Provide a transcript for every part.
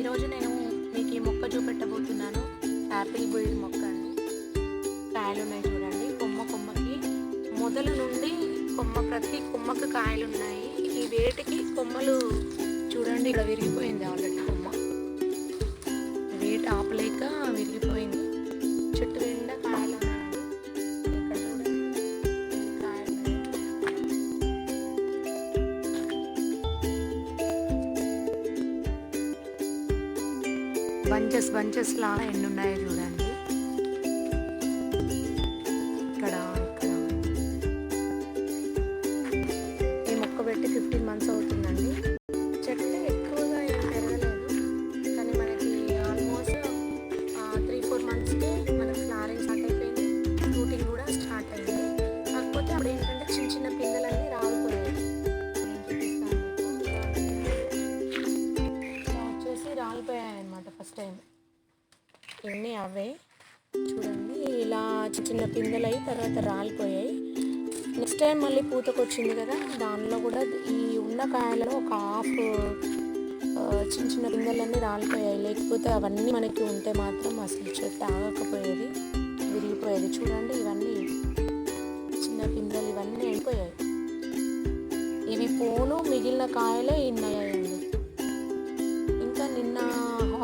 ఈరోజు నేను మీకు ఈ మొక్క చూపెట్టబోతున్నాను. యాపిల్ బిల్డ్ మొక్క అండి. కాయలు ఉన్నాయి చూడండి. కొమ్మ కొమ్మకి మొదల నుండి కొమ్మ ప్రతి కొమ్మకు కాయలు ఉన్నాయి. ఈ వేటికి కొమ్మలు చూడండి. ఇక్కడ విరిగిపోయింది ఆల్రెడీ బంచెస్ బంచెస్ లాగా ఎన్ని ఉన్నాయో చూడండి. ఇక్కడ ఇక్కడ. ఈ మొక్క పెట్టి ఫిఫ్టీన్ మంత్స్ అవుతుందండి. చెట్టు ఎక్కువగా ఏం పెరగలేదు కానీ మనకి ఆల్మోస్ట్ త్రీ ఫోర్ మంత్స్కి మనకి ఫ్లారింగ్ స్టార్ట్ అయిపోయింది ఫ్రూటింగ్ కూడా స్టార్ట్ అయింది. కాకపోతే అప్పుడు ఏంటంటే చిన్న చిన్న పిందెలన్నీ ఫస్ట్ టైం ఇవన్నీ అవే. చూడండి ఇలా చిన్న చిన్న పిందెలు అయి తర్వాత రాలిపోయాయి. నెక్స్ట్ టైం మళ్ళీ పూతకొచ్చింది కదా దానిలో కూడా ఈ ఉన్న కాయలలో ఒక హాఫ్ చిన్న చిన్న పిందెలన్నీ రాలిపోయాయి. లేకపోతే అవన్నీ మనకి ఉంటే మాత్రం అసలు చెట్టు ఆగకపోయేది విరిగిపోయేది. చూడండి ఇవన్నీ చిన్న పిందెలు ఇవన్నీ అయిపోయాయి ఇవి పోను మిగిలిన కాయలే ఇన్నాయి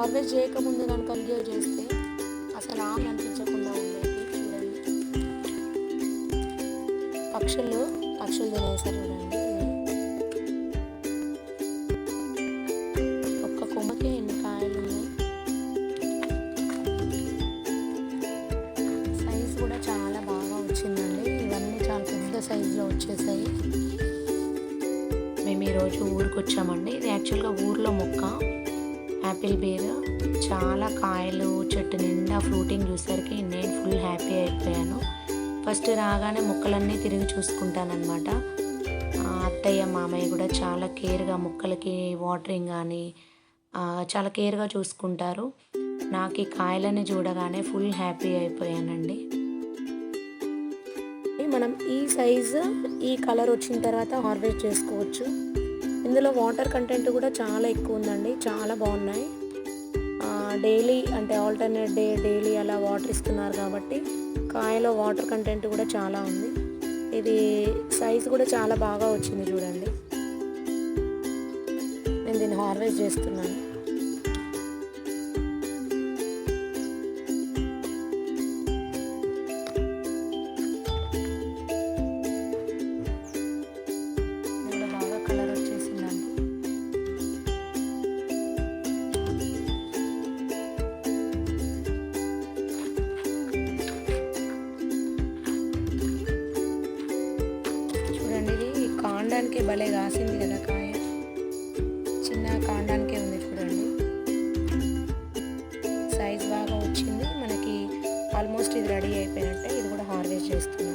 హార్వెస్ట్ చేయకముందు కనుక వీడియో చేస్తే అసలు ఆమె అనిపించకుండా ఉండేది చూడండి. పక్షులు పక్షులు తినేసారు చూడండి. ఒక్క కొమ్మకే ఎన్ని కాయలు ఉన్నాయి? సైజ్ కూడా చాలా బాగా వచ్చిందండి. ఇవన్నీ చాలా పెద్ద సైజులో వచ్చేసాయి. మేము ఈరోజు ఊరికి వచ్చామండి ఇది యాక్చువల్గా ఊర్లో మొక్క. యాపిల్ బేర్ చాలా కాయలు చెట్టు నిండా ఫ్రూటింగ్ చూసరికి నేను ఫుల్ హ్యాపీ అయిపోయాను. ఫస్ట్ రాగానే మొక్కలన్నీ తిరిగి చూసుకుంటానమాట అత్తయ్య మామయ్య కూడా చాలా కేర్గా మొక్కలకి వాటరింగ్ కానీ చాలా కేర్గా చూసుకుంటారు. నాకు ఈ కాయలని చూడగానే ఫుల్ హ్యాపీ అయిపోయానండి. మనం ఈ సైజు ఈ కలర్ వచ్చిన తర్వాత హార్వెస్ట్ చేసుకోవచ్చు. ఇందులో వాటర్ కంటెంట్ కూడా చాలా ఎక్కువ ఉందండి. చాలా బాగున్నాయి. డైలీ అంటే ఆల్టర్నేట్ డే డైలీ అలా వాటర్ ఇస్తున్నారు కాబట్టి కాయలో వాటర్ కంటెంట్ కూడా చాలా ఉంది. ఇది సైజు కూడా చాలా బాగా వచ్చింది చూడండి. నేను దీన్ని హార్వెస్ట్ చేస్తున్నాను. కాండానికి భలే కాసింది కదా కాయ. చిన్న కాండానికే ఉంది చూడండి. సైజ్ బాగా వచ్చింది. మనకి ఆల్మోస్ట్ ఇది రెడీ అయిపోయినట్టే. ఇది కూడా హార్వెస్ట్ చేస్తుంది